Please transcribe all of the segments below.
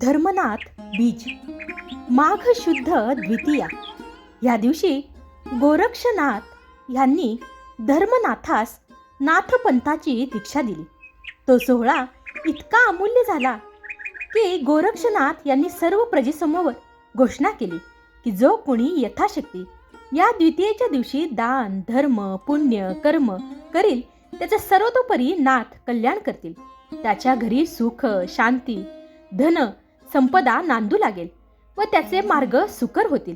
धर्मनाथ बीज माघ शुद्ध द्वितीया. या दिवशी गोरक्षनाथ यांनी धर्मनाथास नाथपंथाची दीक्षा दिली. तो सोहळा इतका अमूल्य झाला की गोरक्षनाथ यांनी सर्व प्रजेसमोर घोषणा केली की जो कोणी यथाशक्ती या द्वितीयेच्या दिवशी दान धर्म पुण्य कर्म करील त्याचे सर्वतोपरी नाथ कल्याण करतील. त्याच्या घरी सुख शांती धन संपदा नांदू लागेल व त्याचे मार्ग सुकर होतील.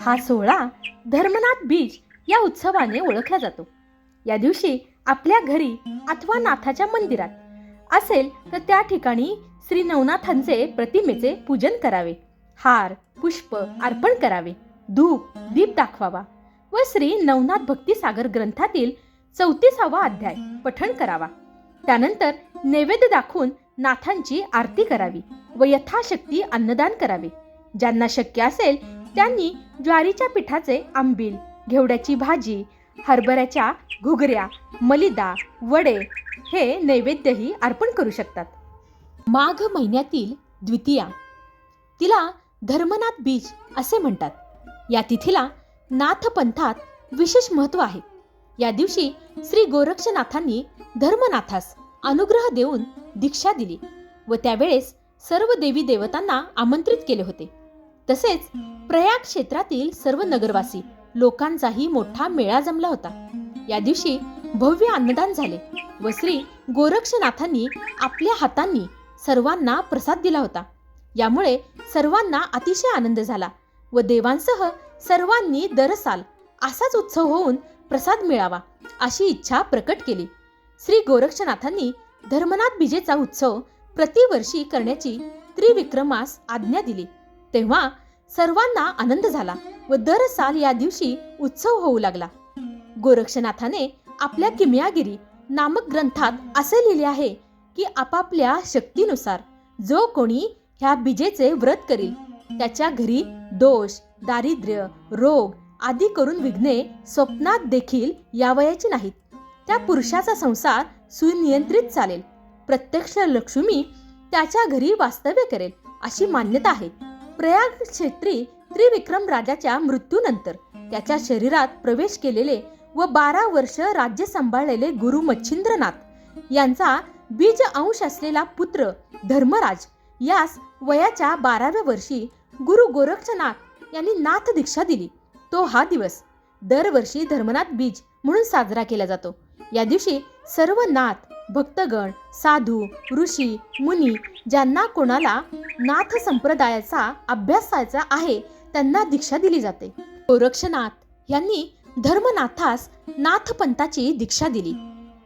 हा सोहळा धर्मनाथ बीज या उत्सवाने ओळखला जातो. या दिवशी आपल्या घरी अथवा नाथाच्या मंदिरात असेल तर त्या ठिकाणी श्री नवनाथांचे प्रतिमेचे पूजन करावे. हार पुष्प अर्पण करावे. धूप दीप दाखवावा व श्री नवनाथ भक्ती सागर ग्रंथातील चौतीसावा अध्याय पठण करावा. त्यानंतर नैवेद्य दाखवून नाथांची आरती करावी व यथाशक्ती अन्नदान करावे. ज्यांना शक्य असेल त्यांनी ज्वारीच्या पिठाचे आंबील घेवड्याची भाजी हरभऱ्याच्या घुगऱ्या मलिदा वडे हे नैवेद्यही अर्पण करू शकतात. माघ महिन्यातील द्वितीया. तिला धर्मनाथ बीज असे म्हणतात. या तिथीला नाथपंथात विशेष महत्त्व आहे. या दिवशी श्री गोरक्षनाथांनी धर्मनाथास अनुग्रह देऊन दीक्षा दिली व त्यावेळेस सर्व देवी देवतांना आमंत्रित केले होते. तसेच प्रयाग क्षेत्रातील सर्व नगरवासी लोकांचाही मोठा मेळा जमला होता. या दिवशी भव्य अन्नदान झाले व श्री गोरक्षनाथांनी आपल्या हातांनी सर्वांना प्रसाद दिला होता. यामुळे सर्वांना अतिशय आनंद झाला व देवांसह सर्वांनी दरसाल असाच उत्सव होऊन प्रसाद मिळावा अशी इच्छा प्रकट केली. श्री गोरक्षनाथांनी धर्मनाथ बीजेचा उत्सव प्रतिवर्षी करण्याची त्रिविक्रमास आज्ञा दिली. तेव्हा सर्वांना आनंद झाला व दर साल या दिवशी उत्सव होऊ लागला. गोरक्षनाथाने आपल्या किमयागिरी नामक ग्रंथात असे लिहिले आहे की आपापल्या शक्तीनुसार जो कोणी ह्या बीजेचे व्रत करील त्याच्या घरी दोष दारिद्र्य रोग आदी करून विघ्ने स्वप्नात देखील यावयाची नाहीत. त्या पुरुषाचा संसार सुनियंत्रित चालेल. प्रत्यक्ष लक्ष्मी त्याच्या घरी वास्तव्य करेल अशी मान्यता आहे. प्रयाग क्षेत्री त्रिविक्रम राजाच्या मृत्यूनंतर त्याच्या शरीरात प्रवेश केलेले व बारा वर्ष राज्य सांभाळलेले गुरु मच्छिंद्रनाथ यांचा बीज अंश असलेला पुत्र धर्मराज यास वयाच्या बाराव्या वर्षी गुरु गोरक्षनाथ यांनी नाथ दीक्षा दिली. तो हा दिवस दरवर्षी धर्मनाथ बीज म्हणून साजरा केला जातो. या दिवशी सर्व नाथ भक्तगण साधू ऋषी मुनी ज्यांना कोणाला नाथ संप्रदायाचा अभ्यासायचा आहे त्यांना दीक्षा दिली जाते. गोरक्षनाथ यांनी धर्मनाथास नाथपंथाची दीक्षा दिली.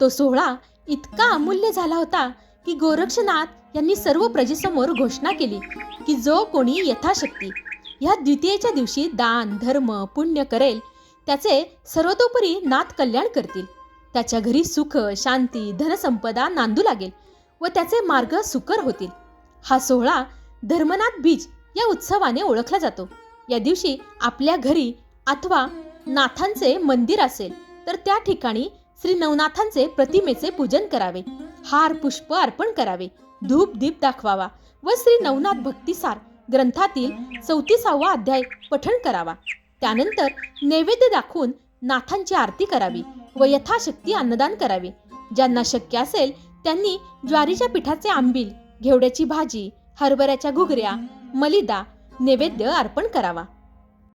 तो सोहळा इतका अमूल्य झाला होता की गोरक्षनाथ यांनी सर्व प्रजेसमोर घोषणा केली की जो कोणी यथाशक्ती या द्वितीयेच्या दिवशी दान धर्म पुण्य करेल त्याचे सर्वतोपरी नाथ कल्याण करतील. त्याच्या घरी सुख शांती धनसंपदा नांदू लागेल व त्याचे मार्ग सुकर होतील. हा सोहळा धर्मनाथ बीज या उत्सवाने ओळखला जातो. या दिवशी आपल्या घरी अथवा नाथांचे मंदिर असेल तर त्या ठिकाणी श्री नवनाथांचे प्रतिमेचे पूजन करावे. हार पुष्प अर्पण करावे. धूप दीप दाखवावा व श्री नवनाथ भक्तिसार ग्रंथातील चौतीसावा अध्याय पठण करावा. त्यानंतर नैवेद्य दाखवून नाथांची आरती करावी. व यथाशक्ती अन्नदान करावे. ज्यांना शक्य असेल त्यांनी ज्वारीच्या पिठाचे आंबील घेवड्याची भाजी हरभऱ्याच्या घुगऱ्या मलिदा नैवेद्य अर्पण करावा.